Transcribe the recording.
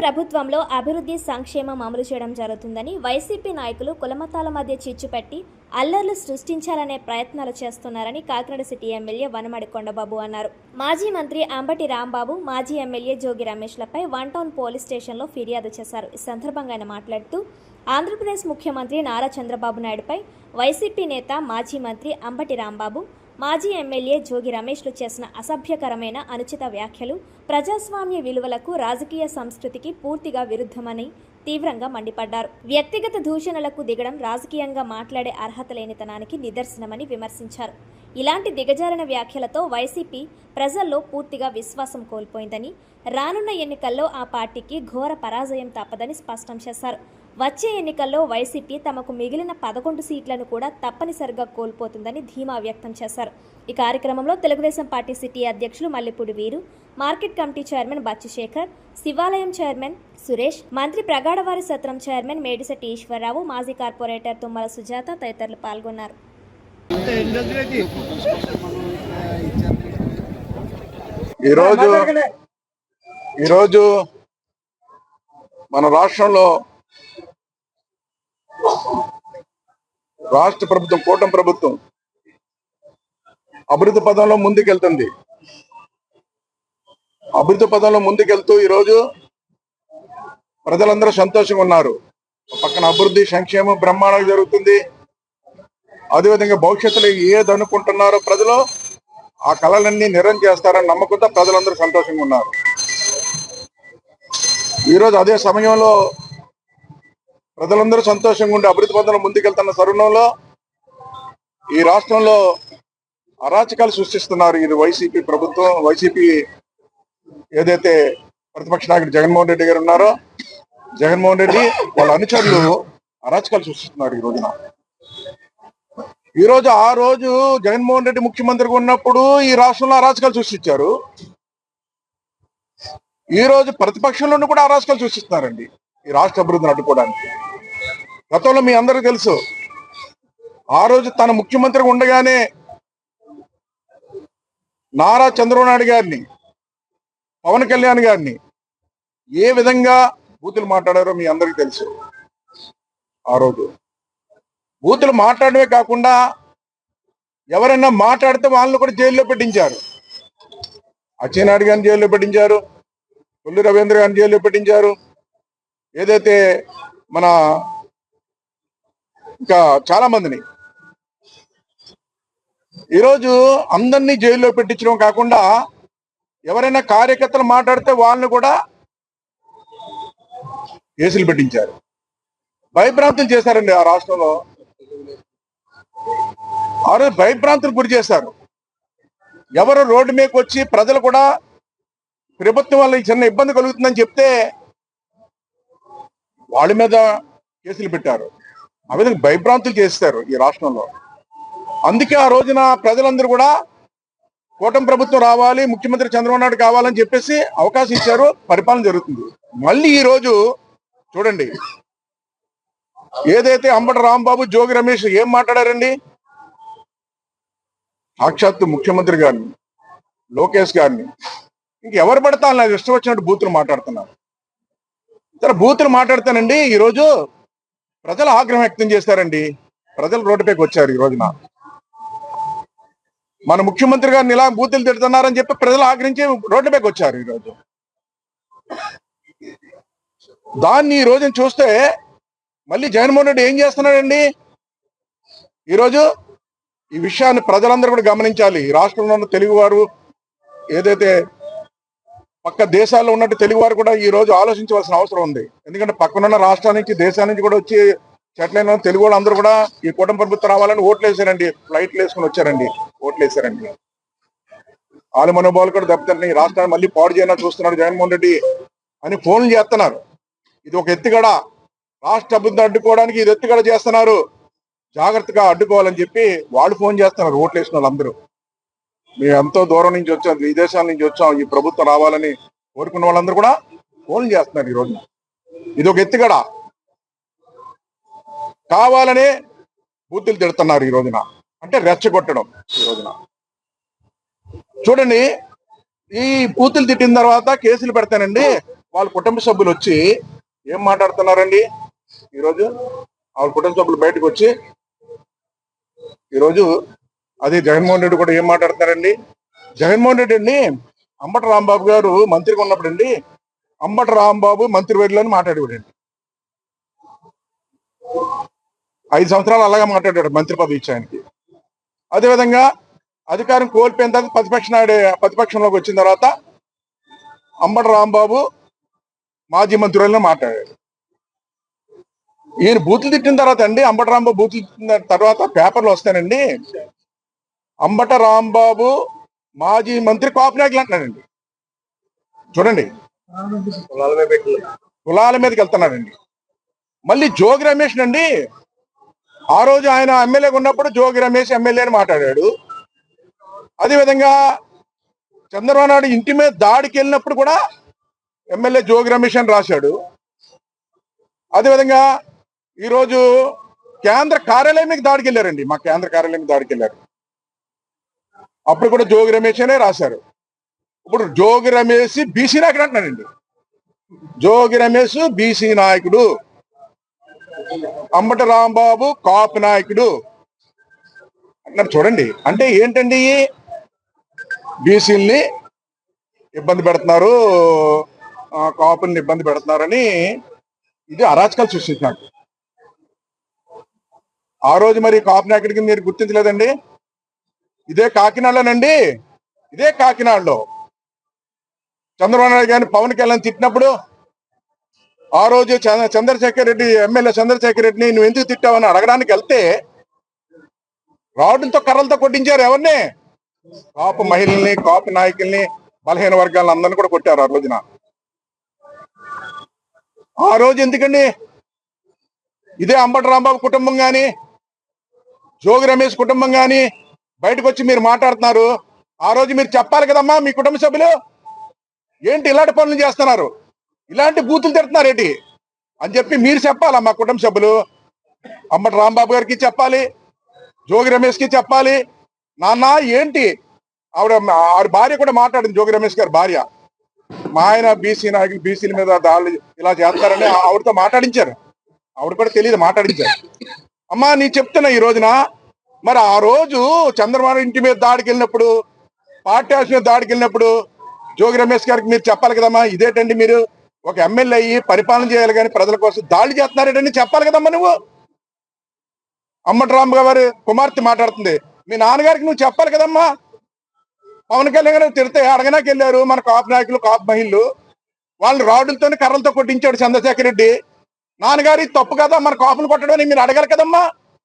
ప్రభుత్వంలో అభివృద్ధి సంక్షేమం అమలు చేయడం జరుగుతుందని వైసీపీ నాయకులు కులమతాల మధ్య చిచ్చు పెట్టి అల్లర్లు సృష్టించాలనే ప్రయత్నాలు చేస్తున్నారని కాకినాడ సిటీ ఎమ్మెల్యే వనమడి కొండబాబు అన్నారు. మాజీ మంత్రి అంబటి రాంబాబు మాజీ ఎమ్మెల్యే జోగి రమేష్లపై వన్ టౌన్ పోలీస్ స్టేషన్లో ఫిర్యాదు చేశారు. ఈ సందర్భంగా ఆయన మాట్లాడుతూ ఆంధ్రప్రదేశ్ ముఖ్యమంత్రి నారా చంద్రబాబు నాయుడుపై వైసీపీ నేత మాజీ మంత్రి అంబటి రాంబాబు మాజీ ఎమ్మెల్యే జోగి రమేష్లు చేసిన అసభ్యకరమైన అనుచిత వ్యాఖ్యలు ప్రజాస్వామ్య విలువలకు రాజకీయ సంస్కృతికి పూర్తిగా విరుద్ధమని తీవ్రంగా మండిపడ్డారు. వ్యక్తిగత దూషణలకు దిగడం రాజకీయంగా మాట్లాడే అర్హత లేనితనానికి నిదర్శనమని విమర్శించారు. ఇలాంటి దిగజారిన వ్యాఖ్యలతో వైసీపీ ప్రజల్లో పూర్తిగా విశ్వాసం కోల్పోయిందని రానున్న ఎన్నికల్లో ఆ పార్టీకి ఘోర పరాజయం తప్పదని స్పష్టం చేశారు. వచ్చే ఎన్నికల్లో వైసీపీ తమకు మిగిలిన పదకొండు సీట్లను కూడా తప్పనిసరిగా కోల్పోతుందని ధీమా వ్యక్తం చేశారు. ఈ కార్యక్రమంలో తెలుగుదేశం పార్టీ సిటీ అధ్యక్షులు Mallepudi Veeru market committee chairman Bachchi Sekhar Shivalayam chairman Suresh మంత్రి ప్రగాఢవారి సత్రం చైర్మన్ మేడిశెట్టి ఈశ్వరరావు మాజీ కార్పొరేటర్ తుమ్మల సుజాత తదితరులు పాల్గొన్నారు. ఈరోజు ఈరోజు మన రాష్ట్రంలో రాష్ట్ర ప్రభుత్వం కూటమి ప్రభుత్వం అభివృద్ధి పదంలో ముందుకెళ్తుంది. అభివృద్ధి పదంలో ముందుకెళ్తూ ఈరోజు ప్రజలందరూ సంతోషంగా ఉన్నారు. పక్కన అభివృద్ధి సంక్షేమం బ్రహ్మాండంగా జరుగుతుంది. అదేవిధంగా భవిష్యత్తులో ఏది అనుకుంటున్నారో ప్రజలు ఆ కళలన్నీ నిరం చేస్తారని నమ్మకంతో ప్రజలందరూ సంతోషంగా ఉన్నారు. ఈరోజు అదే సమయంలో ప్రజలందరూ సంతోషంగా ఉండి అభివృద్ధి పథంలో ముందుకెళ్తున్న తరుణంలో ఈ రాష్ట్రంలో అరాచకాలు సృష్టిస్తున్నారు ఇది వైసీపీ ప్రభుత్వం వైసీపీ ఏదైతే ప్రతిపక్ష నాయకుడు జగన్మోహన్ రెడ్డి గారు ఉన్నారో జగన్మోహన్ రెడ్డి వాళ్ళ అనుచరులు అరాచకాలు సృష్టిస్తున్నారు ఈ రోజున. ఈ రోజు ఆ రోజు జగన్మోహన్ రెడ్డి ముఖ్యమంత్రిగా ఉన్నప్పుడు ఈ రాష్ట్రంలో అరాచకాలు సృష్టించారు. ఈ రోజు ప్రతిపక్షంలోనూ కూడా అరాచకాలు సృష్టిస్తున్నారండి ఈ రాష్ట్ర అభివృద్ధిని అడ్డుకోవడానికి. గతంలో మీ అందరికీ తెలుసు. ఆ రోజు తన ముఖ్యమంత్రిగా ఉండగానే నారా చంద్రబాబు గారిని పవన్ కళ్యాణ్ గారిని ఏ విధంగా బూతులు మాట్లాడారో మీ అందరికీ తెలుసు. ఆ రోజు బూతులు మాట్లాడమే కాకుండా ఎవరైనా మాట్లాడితే వాళ్ళని కూడా జైల్లో పెట్టించారు. అచ్చెన్నాయుడు గారిని జైల్లో పెట్టించారు. కొల్లు రవీంద్ర గారిని జైల్లో పెట్టించారు. ఏదైతే మన ఇంకా చాలా మందిని. ఈరోజు అందరినీ జైల్లో పెట్టించడం కాకుండా ఎవరైనా కార్యకర్తలు మాట్లాడితే వాళ్ళని కూడా కేసులు పెట్టించారు. భయభ్రాంతులు చేశారండి ఆ రాష్ట్రంలో. ఆ రోజు భయభ్రాంతులు గురి చేశారు. ఎవరు రోడ్డు మీదకి వచ్చి ప్రజలు కూడా ప్రభుత్వం వల్ల ఈ చిన్న ఇబ్బంది కలుగుతుందని చెప్తే వాళ్ళ మీద కేసులు పెట్టారు. ఆ విధంగా భయభ్రాంతులు చేస్తారు ఈ రాష్ట్రంలో. అందుకే ఆ రోజున ప్రజలందరూ కూడా కూటమి ప్రభుత్వం రావాలి ముఖ్యమంత్రి చంద్రబాబు నాయుడు కావాలని చెప్పేసి అవకాశం ఇచ్చారు పరిపాలన జరుగుతుంది. మళ్ళీ ఈ రోజు చూడండి ఏదైతే అంబటి రాంబాబు జోగి రమేష్ ఏం మాట్లాడారండి? సాక్షాత్తు ముఖ్యమంత్రి గారిని లోకేష్ గారిని. ఇంకెవరు పడతా నాకు ఇష్టం వచ్చినట్టు బూతులు మాట్లాడుతున్నారు. సరే బూతులు మాట్లాడతానండి. ఈరోజు ప్రజలు ఆగ్రహం వ్యక్తం చేశారండి. ప్రజలు రోడ్డుపైకి వచ్చారు ఈ రోజున. మన ముఖ్యమంత్రి గారిని ఇలా బూతులు తిడుతున్నారని చెప్పి ప్రజలు ఆగ్రహించి రోడ్డుపైకి వచ్చారు ఈరోజు దాన్ని ఈ రోజున చూస్తే మళ్ళీ జగన్మోహన్ రెడ్డి ఏం చేస్తున్నాడండి? ఈరోజు ఈ విషయాన్ని ప్రజలందరూ కూడా గమనించాలి. ఈ రాష్ట్రంలో ఉన్న తెలుగువారు ఏదైతే పక్క దేశాల్లో ఉన్నట్టు తెలుగువారు కూడా ఈ రోజు ఆలోచించవలసిన అవసరం ఉంది. ఎందుకంటే పక్కనున్న రాష్ట్రాల నుంచి దేశాల నుంచి కూడా వచ్చి చెట్లైన తెలుగు వాళ్ళు అందరూ కూడా ఈ కుటుంబ ప్రభుత్వం రావాలని ఓట్లు వేసారండి. ఫ్లైట్లు వేసుకుని వచ్చారండి. ఓట్లు వేసారండి. వాళ్ళ మనోభావాలు కూడా దెబ్బతింటున్నాయి ఈ రాష్ట్రాన్ని మళ్ళీ పాడు చేయాలని చూస్తున్నాడు జగన్మోహన్ రెడ్డి అని ఫోన్లు చేస్తున్నారు. ఇది ఒక ఎత్తుగడ. రాష్ట్ర అభివృద్ధి అడ్డుకోవడానికి ఇది ఎత్తుగడ చేస్తున్నారు. జాగ్రత్తగా అడ్డుకోవాలని చెప్పి వాళ్ళు ఫోన్ చేస్తున్నారు ఓట్లు వేసిన వాళ్ళందరూ. మేము ఎంతో దూరం నుంచి వచ్చాం విదేశాల నుంచి వచ్చాం ఈ ప్రభుత్వం రావాలని కోరుకున్న వాళ్ళందరూ కూడా ఫోన్ చేస్తున్నారు ఈ రోజు ఇది ఒక ఎత్తుగడ. కావాలనే బూతులు తిడుతున్నారు ఈ రోజున. అంటే రెచ్చగొట్టడం ఈ రోజున. చూడండి ఈ బూతులు తిట్టిన తర్వాత కేసులు పెడతానండి. వాళ్ళ కుటుంబ సభ్యులు వచ్చి ఏం మాట్లాడుతున్నారండి? ఈరోజు వాళ్ళ కుటుంబ సభ్యులు బయటకు వచ్చి ఈరోజు అదే జగన్మోహన్ రెడ్డి కూడా ఏం మాట్లాడుతున్నారండి? జగన్మోహన్ రెడ్డి అండి అంబట రాంబాబు గారు మంత్రిగా ఉన్నప్పుడు అండి అంబట రాంబాబు మంత్రి అని మాట్లాడేవాడండి. ఐదు సంవత్సరాలు అలాగే మాట్లాడాడు మంత్రి పదవి ఇచ్చి అదేవిధంగా అధికారం కోల్పోయిన తర్వాత ప్రతిపక్ష నాయుడు ప్రతిపక్షంలోకి వచ్చిన తర్వాత అంబట రాంబాబు మాజీ మంత్రులను మాట్లాడాడు. ఈయన బూతులు తిట్టిన తర్వాత అండి అంబట రాంబాబు బూతులు తిట్టిన తర్వాత పేపర్లు వస్తానండి అంబట రాంబాబు మాజీ మంత్రి కాపునాయకులు అంటున్నాడండి చూడండి. కులాల మీదకి వెళ్తున్నాడండి మళ్ళీ జోగి రమేష్ అండి. ఆ రోజు ఆయన ఎమ్మెల్యేగా ఉన్నప్పుడు జోగి రమేష్ ఎమ్మెల్యే అని మాట్లాడాడు. అదేవిధంగా చంద్రబాబు నాయుడు ఇంటి మీద దాడికి వెళ్ళినప్పుడు కూడా ఎమ్మెల్యే జోగి రమేష్ అని రాశాడు. అదేవిధంగా ఈరోజు కేంద్ర కార్యాలయం మీద దాడికి వెళ్ళారండి. మా కేంద్ర కార్యాలయం దాడికి వెళ్ళారు. అప్పుడు కూడా జోగి రమేష్ అనే రాశారు. ఇప్పుడు జోగి రమేష్ బీసీ నాయకుడు అంటున్నాడండి. జోగి రమేష్ బీసీ నాయకుడు. అంబట రాంబాబు కాపు నాయకుడు. అంటున్నారు చూడండి. అంటే ఏంటండి? బీసీల్ని ఇబ్బంది పెడుతున్నారు. కాపుని కాపుల్ని ఇబ్బంది పెడుతున్నారని ఇది అరాచకాలు సృష్టించినట్టు. ఆ రోజు మరి కాపు నాయకుడికి మీరు గుర్తించలేదండి? ఇదే కాకినాడలోనండి. ఇదే కాకినాడలో. చంద్రబాబు నాయుడు గారిని పవన్ కళ్యాణ్ తిట్టినప్పుడు ఆ రోజు చంద్ర- చంద్రశేఖర్ రెడ్డి ఎమ్మెల్యే చంద్రశేఖర్ రెడ్డిని నువ్వు ఎందుకు తిట్టావని అడగడానికి వెళ్తే రాడ్లతో కర్రలతో కొట్టించారు ఎవరిని? కాపు మహిళల్ని కాపు నాయకుల్ని బలహీన వర్గాలను అందరిని కూడా కొట్టారు ఆ రోజున. ఆ రోజు ఎందుకండి? ఇదే అంబటి రాంబాబు కుటుంబం కానీ జోగి రమేష్ కుటుంబం కానీ బయటకు వచ్చి మీరు మాట్లాడుతున్నారు. ఆ రోజు మీరు చెప్పాలి కదమ్మా మీ కుటుంబ సభ్యులు? ఏంటి ఇలాంటి పనులు చేస్తున్నారు? ఇలాంటి బూతులు తిడుతున్నారు ఏంటి? అని చెప్పి మీరు చెప్పాలా మా కుటుంబ సభ్యులు? అమ్మటి రాంబాబు గారికి చెప్పాలి జోగి రమేష్కి చెప్పాలి. నాన్న ఏంటి? ఆవిడ ఆవిడ భార్య కూడా మాట్లాడింది జోగి రమేష్ గారి భార్య. మా ఆయన బీసీ నాయకులు బీసీల మీద దాడులు ఇలా చేస్తారని ఆవిడతో మాట్లాడించారు. ఆవిడ కూడా తెలియదు మాట్లాడించారు. అమ్మా నీ చెప్తున్నా ఈ రోజున మరి ఆ రోజు చంద్రబాబు ఇంటి మీద దాడికి వెళ్ళినప్పుడు పార్టీ హౌస్ మీద దాడికి వెళ్ళినప్పుడు జోగి రమేష్ గారికి మీరు చెప్పాలి కదమ్మా ఇదేటండి మీరు? ఒక ఎమ్మెల్యే అయ్యి పరిపాలన చేయాలి కానీ ప్రజల కోసం దాడి చేస్తున్నారేటండి చెప్పాలి కదమ్మా నువ్వు? అమ్మటి గారి కుమార్తె మాట్లాడుతుంది. మీ నాన్నగారికి నువ్వు చెప్పాలి కదమ్మా? పవన్ కళ్యాణ్ గారు తిడితే అడగనాకి వెళ్ళారు మన కాపు నాయకులు కాపు మహిళలు. వాళ్ళు రాడులతో కర్రలతో కొట్టించాడు చంద్రశేఖర్ రెడ్డి. నాన్నగారి తప్పు కదా మన కాపులు కొట్టడం మీరు అడగాలి కదమ్మా?